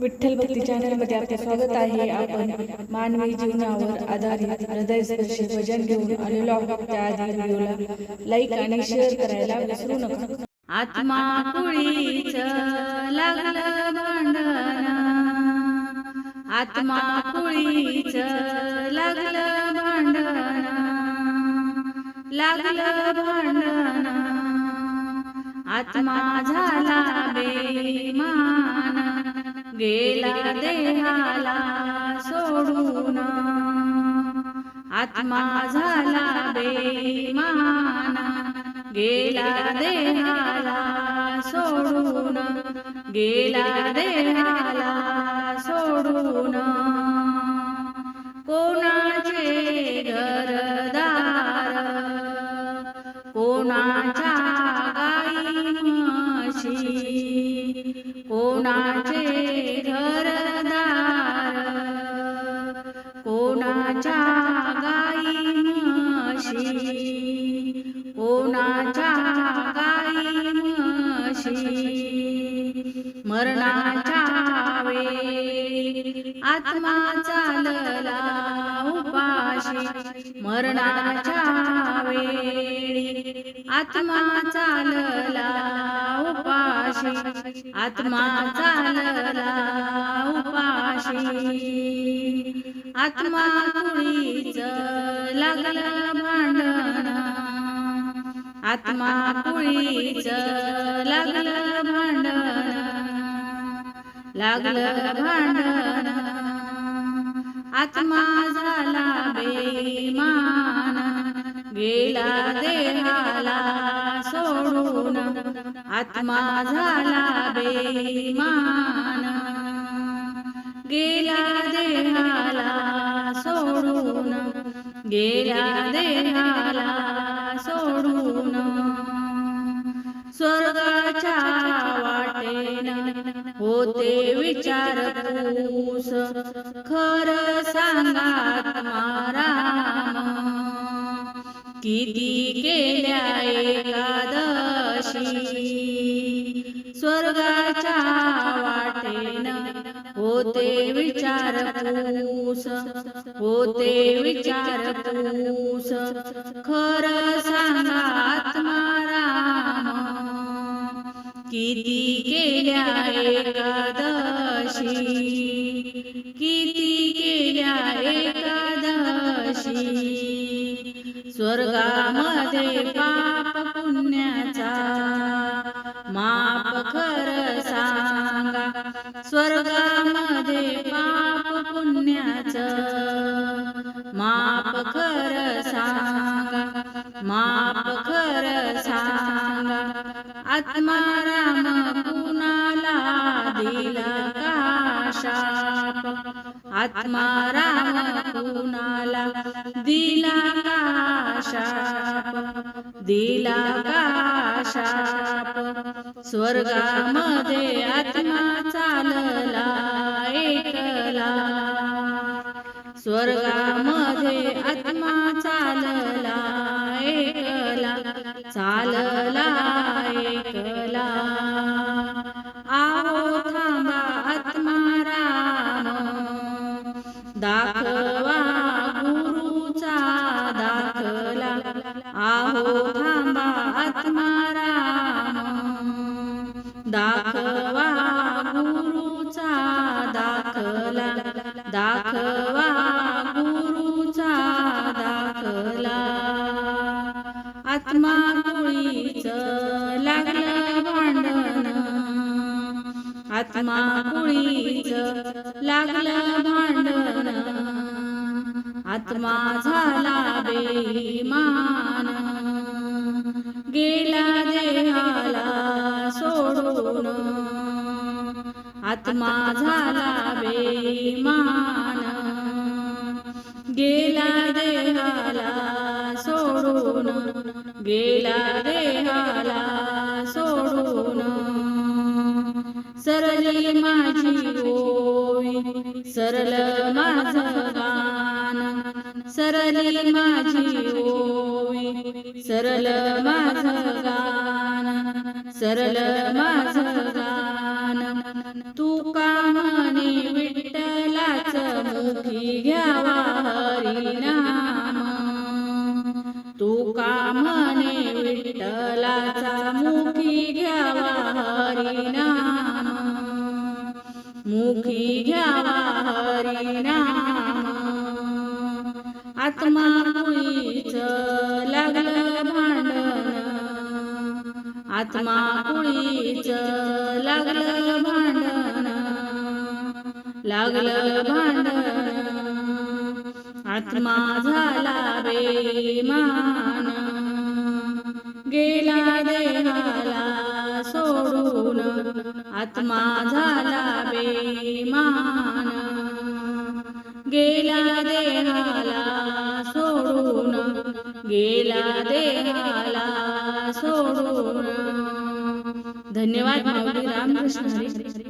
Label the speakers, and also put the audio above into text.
Speaker 1: विठ्ठल भक्ती चॅनलमध्ये आपले स्वागत आहे. आपण मानवी जीवनावर आधारित हृदयस्पर्शी भजन घेऊन आलेलो आहोत. त्याआधी व्हिडिओला लाईक आणि शेअर करायला विसरू नका.
Speaker 2: आत्मा कुळीच लागलं भांडण. आत्मा कुळीच लागलं भांडण. लागलं भांडण. आत्मा झाला बेमान. गेला देहाला सोडून. आत्मा झाला बेमान गेला देहाला सोडून. गेला देहा मरणाच्या वेळी आत्मा चालला उपाशी. मरणाच्या वेळी आत्मा चालला उपाशी. आत्मा चालला उपाशी. आत्मा कुळीच लागलं भांडण? आत्मा कुळीच लागलं भांडण लागलं भांडण. आत्मा झाला बेमान गेला देहाला सोडून. आत्मा झाला बेमान गेला देहाला सोडून. गेला देहाला होते होते विचारपूस खर सांगात माराम किती केल्या एकादशी? स्वर्गाच्या वाटेन होते विचारपूस होते विचार पूस. खर सांगात माराम किती केल्या एकादशी? किती केल्या एकादशी? स्वर्गामध्ये पाप पुण्याचा माप खर सांगा. स्वर्गामध्ये पाप पुण्याचं माप खर सांगा. माप आत्माराम कुणाला दिला का शाप आत्माराम कुणाला दिला का शाप दिला का शाप स्वर्गामध्ये आत्मा चालला एकला स्वर्गामध्ये आत्मा चालला एकला दाखवा गुरुचा दाखला. आहो थांबा आत्माराम. दाखवा गुरुचा दाखला. दाखवा गुरुचा दाखला. आत्मा कुळीच लागलं भांडण. आत्मा कुळीच लागलं भांडण. आत्मा झाला बेमान गेला देहाला सोडून आत्मा झाला बेमान गेला देहाला सोडून. गेला देहाला सोडून सरली माझी होई सरल माझी सरल माझं गान सरल माझं गान तू का विठ्ठलाच मुखी घ्यावा हरिनाम तुका म्हणे विठ्ठलाचा मुखी घ्यावा हरिनाम मुखी घ्यावा हरिनाम आत्मा कुळीच लागलं भांडण. आत्मा कुळीच लागलं भांडण. लागलं भांडण. आत्मा झाला बेमान. गेला देहाला सोडून आत्मा झाला बेमान. गेला देहाला सोडून गेला देहाला सोडून. धन्यवाद माऊली रामकृष्ण हरी.